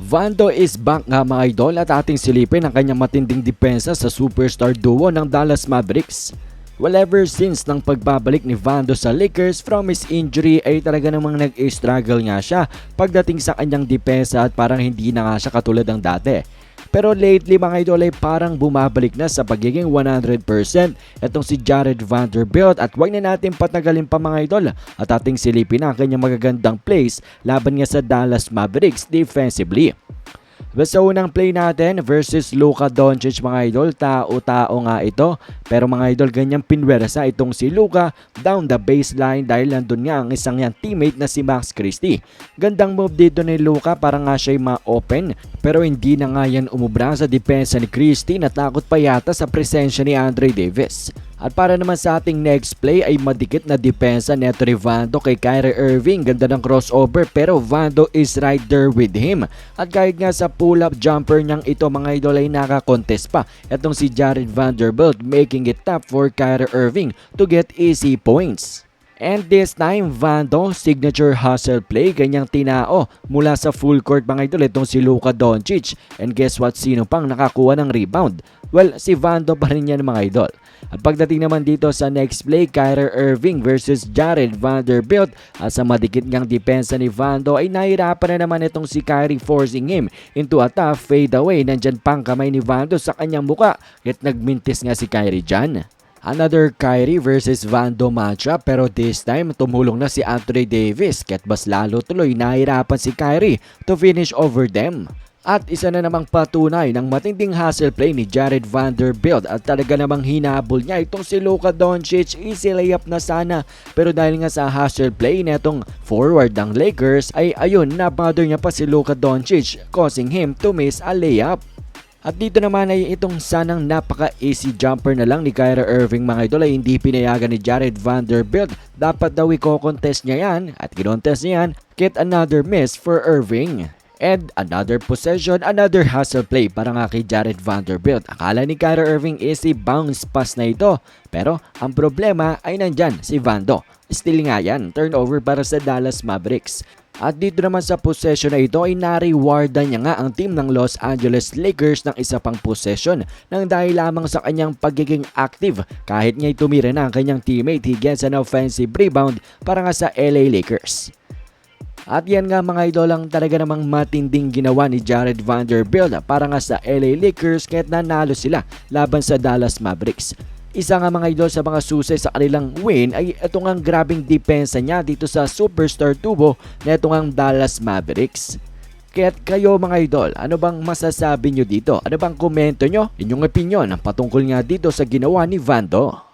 Vando is back nga mga idol at ating silipin ang kanyang matinding depensa sa superstar duo ng Dallas Mavericks. Well, ever since ng pagbabalik ni Vando sa Lakers from his injury ay talaga namang nag-struggle nga siya pagdating sa kanyang depensa at parang hindi na nga siya katulad ng dati. Pero lately mga idol ay parang bumabalik na sa pagiging 100% itong si Jared Vanderbilt at wag na natin patagalin pa mga idol at ating silipin ang kanyang magagandang plays laban nga sa Dallas Mavericks defensively. Basta unang play natin versus Luka Doncic mga idol, tao-tao nga ito. Pero mga idol, ganyang pinwersa itong si Luka down the baseline dahil nandun nga ang isang yan teammate na si Max Christie. Gandang move dito ni Luka para nga siya'y ma-open pero hindi na nga yan umubra sa depensa ni Christie natakot pa yata sa presensya ni Andre Davis. At para naman sa ating next play ay madikit na depensa neto ni Vando kay Kyrie Irving. Ganda ng crossover pero Vando is right there with him. At kahit nga sa pull-up jumper niyang ito mga idol ay nakakontest pa. Itong si Jared Vanderbilt making it tough for Kyrie Irving to get easy points. And this time, Vando, signature hustle play, ganyang tinao mula sa full court mga idol itong si Luka Doncic. And guess what, sino pang nakakuha ng rebound? Well, si Vando pa rin yan mga idol. At pagdating naman dito sa next play, Kyrie Irving versus Jared Vanderbilt. At sa madikit ngang depensa ni Vando ay nahirapan na naman itong si Kyrie forcing him into a tough fade away. Nandyan pang kamay ni Vando sa kanyang muka. At nagmintis nga si Kyrie dyan. Another Kyrie versus Vando matchup pero this time tumulong na si Anthony Davis ket mas lalo tuloy nahirapan si Kyrie to finish over them. At isa na namang patunay ng matinding hustle play ni Jared Vanderbilt at talaga namang hinabol niya itong si Luka Doncic easy layup na sana pero dahil nga sa hustle play netong forward ng Lakers ay ayun na bother niya pa si Luka Doncic causing him to miss a layup. At dito naman ay itong sanang napaka-easy jumper na lang ni Kyrie Irving mga idol ay hindi pinayagan ni Jared Vanderbilt. Dapat daw i-contest niya yan at kinontest niya yan. Get another miss for Irving. And another possession, another hustle play para nga kay Jared Vanderbilt. Akala ni Kyrie Irving easy bounce pass na ito. Pero ang problema ay nandyan si Vando. Still nga yan, turnover para sa Dallas Mavericks. At dito naman sa possession na ito ay na-rewardan niya nga ang team ng Los Angeles Lakers ng isa pang possession nang dahil lamang sa kanyang pagiging active kahit nga'y tumira na ang kanyang teammate gets an offensive rebound para nga sa LA Lakers. At yan nga mga idol ang talaga namang matinding ginawa ni Jared Vanderbilt para nga sa LA Lakers kahit nanalo sila laban sa Dallas Mavericks. Isa nga mga idol sa mga susi sa kanilang win ay itong ang grabing depensa niya dito sa superstar tubo na itong ang Dallas Mavericks. Kaya't kayo mga idol, ano bang masasabi nyo dito? Ano bang komento nyo? Inyong opinion patungkol nga dito sa ginawa ni Vando?